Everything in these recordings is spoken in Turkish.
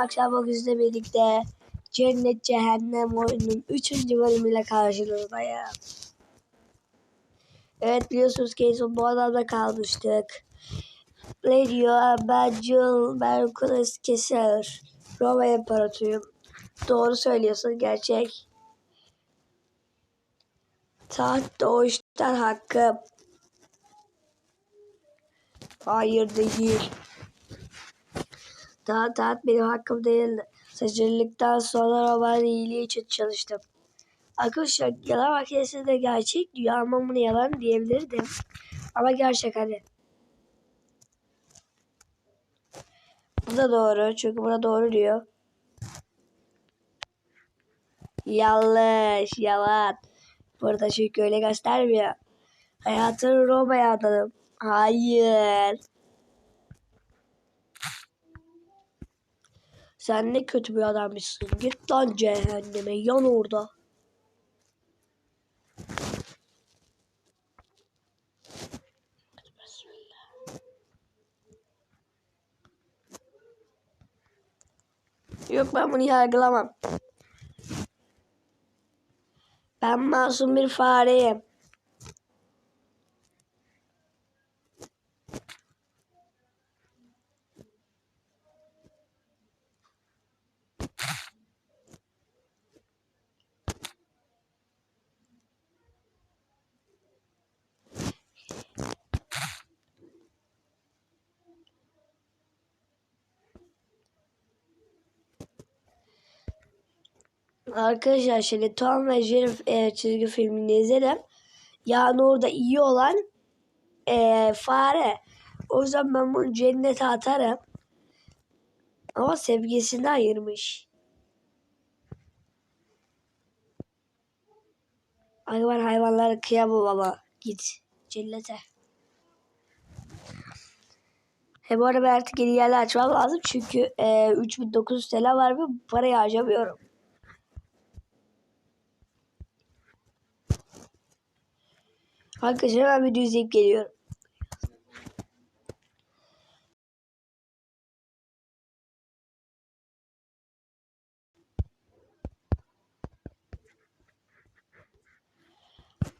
akşam vakitinde birlikte Cennet Cehennem oyunun 3. bölümüyle karşınızdayım. Evet biliyorsunuz ki en son bu adamda kalmıştık. Ne diyor? Ben Jill, Keser. Roma İmparatoruyum. Doğru söylüyorsun gerçek. Taht doğuştan hakkım. Hayır değil. Taht taht benim hakkım değildi. Seçildikten sonra Roma'nın iyiliği için çalıştım. Arkadaşlar yalan makinesi de gerçek ama bunu yalan diyebilirdim. Ama gerçek hadi. Bu da doğru çünkü buna doğru diyor. Yanlış, yalan. Burada çünkü öyle göstermiyor. Hayatını Roma'ya adadım. Hayır. Sen ne kötü bir adammışsın. Git lan cehenneme yan orada. Yok ben bunu yargılamam. Ben masum bir fareyim. Arkadaşlar şimdi Tom ve Jerry e, çizgi filmini izledim. Yani orada iyi olan e, fare. O yüzden ben bunu cennete atarım. Ama sevgisini ayırmış. Ay ben hayvanlara kıyamam ama. Git cennete. He bu arada ben artık yeni yerler açmam lazım. Çünkü e, 3900 TL var ve parayı harcamıyorum. Arkadaşlar ben video izleyip geliyorum.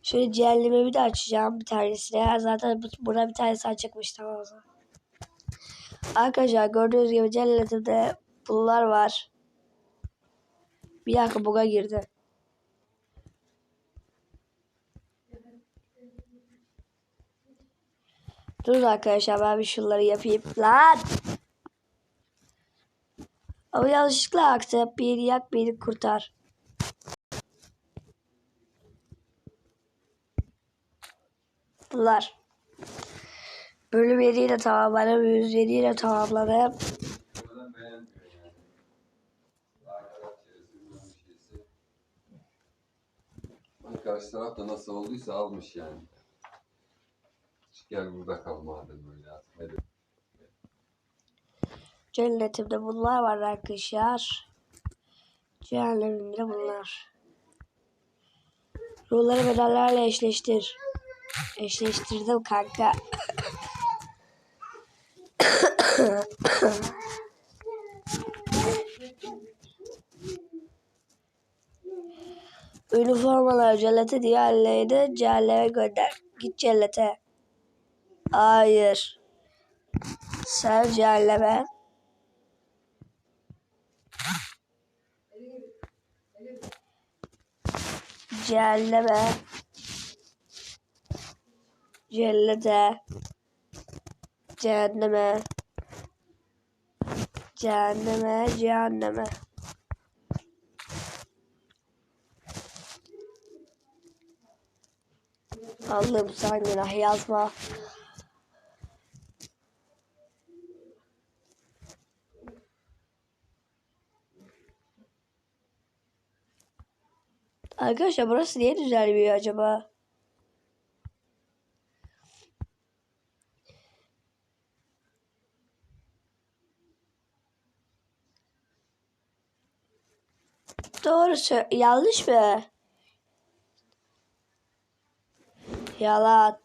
Şöyle ciğerleme bir de açacağım bir tanesine. Zaten bu- buna bir tanesi açıkmış tamam o zaman. Arkadaşlar gördüğünüz gibi cellatimde pullar var. Bir dakika buga girdi. Dur arkadaşlar ben bir şunları yapayım. Lan! Ama yanlışlıkla aktı. Bir yak beni kurtar. Bunlar. Bölüm 7 ile tamamladım. 107 ile tamamladım. Karşı taraf da nasıl olduysa almış yani. Gel burada kal madem öyle artık. Hadi. Cennetimde bunlar var arkadaşlar. Cehennemimde bunlar. Ruhları bedellerle eşleştir. Eşleştirdim kanka. Üniformalar cellete diğerlerini cehenneme gönder. Git cellete. Hayır. Sen cehenneme. Cehenneme. Cellete. Cehenneme. Cehenneme, cehenneme. Allah'ım sen günah yazma. Arkadaşlar burası niye düzelmiyor acaba? Doğru yanlış mı? Yalan.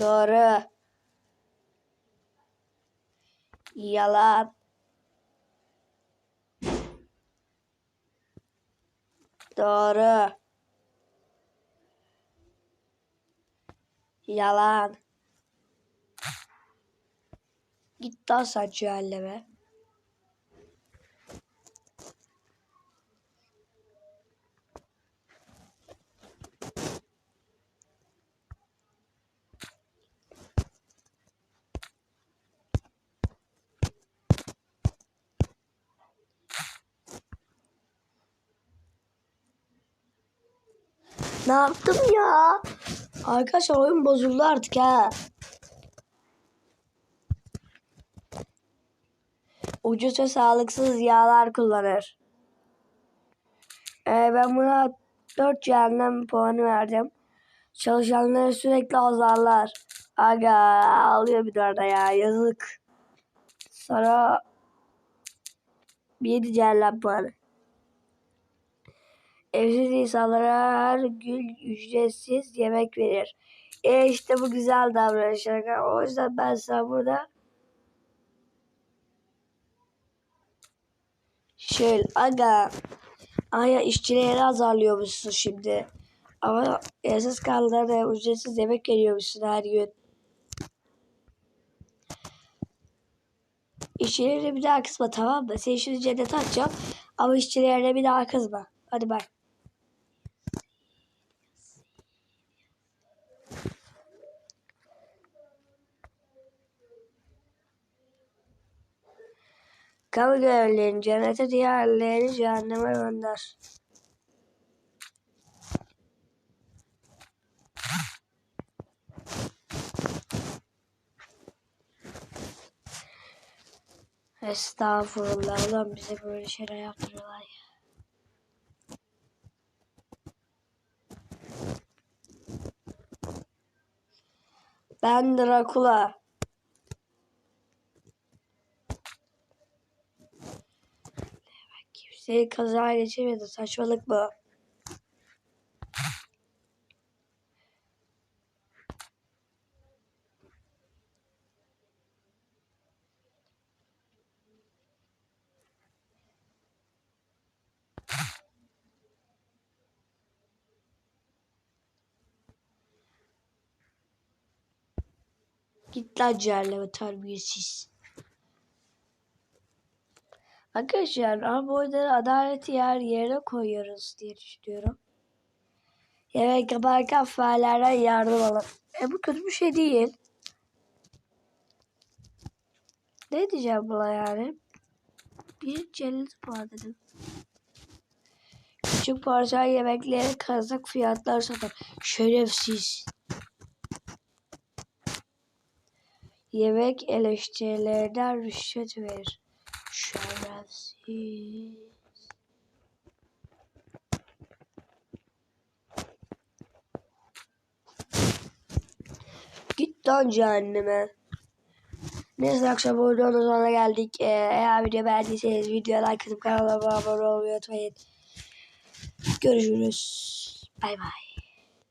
Doğru. Yalan. Doğru. Yalan. Git lan sen cehenneme. Ne yaptım ya? Arkadaşlar oyun bozuldu artık ha. Ucuz ve sağlıksız yağlar kullanır. Ee, ben buna 4 cehennem puanı verdim. Çalışanları sürekli azarlar. Aga ağlıyor bir de orada ya yazık. Sonra 7 cehennem puanı. Evsiz insanlara her gün ücretsiz yemek verir. E işte bu güzel davranış. O yüzden ben sana burada şöyle aga Aya işçileri azarlıyormuşsun şimdi. Ama evsiz kalanlara ücretsiz yemek veriyormuşsun her gün. İşçilerine bir daha kızma tamam mı? Seni şimdi cennete atacağım. Ama işçilerine bir daha kızma. Hadi bak. Kamu görevlilerini cennete diğerlerini cehenneme gönder. Estağfurullah lan bize böyle şeyler yaptırıyorlar ya. Ben Drakula. Kimseyi kaza geçirmedi. Saçmalık bu. Git lan cehenneme terbiyesiz. Arkadaşlar ama bu oyunda adaleti yer yerine koyuyoruz diye düşünüyorum. Yemek yaparken farelerden yardım alın. E bu kötü bir şey değil. Ne diyeceğim buna yani? Bir cennet var dedim. Küçük porsiyon yemekleri kazık fiyatlar satar. Şerefsiz. Yemek eleştirilerden rüşvet verir. Şerefsiz. Git lan cehenneme. Neyse akşam videonun sonuna geldik. Ee, eğer video beğendiyseniz videoya like atıp kanalıma abone olmayı unutmayın. Görüşürüz. Bay bay.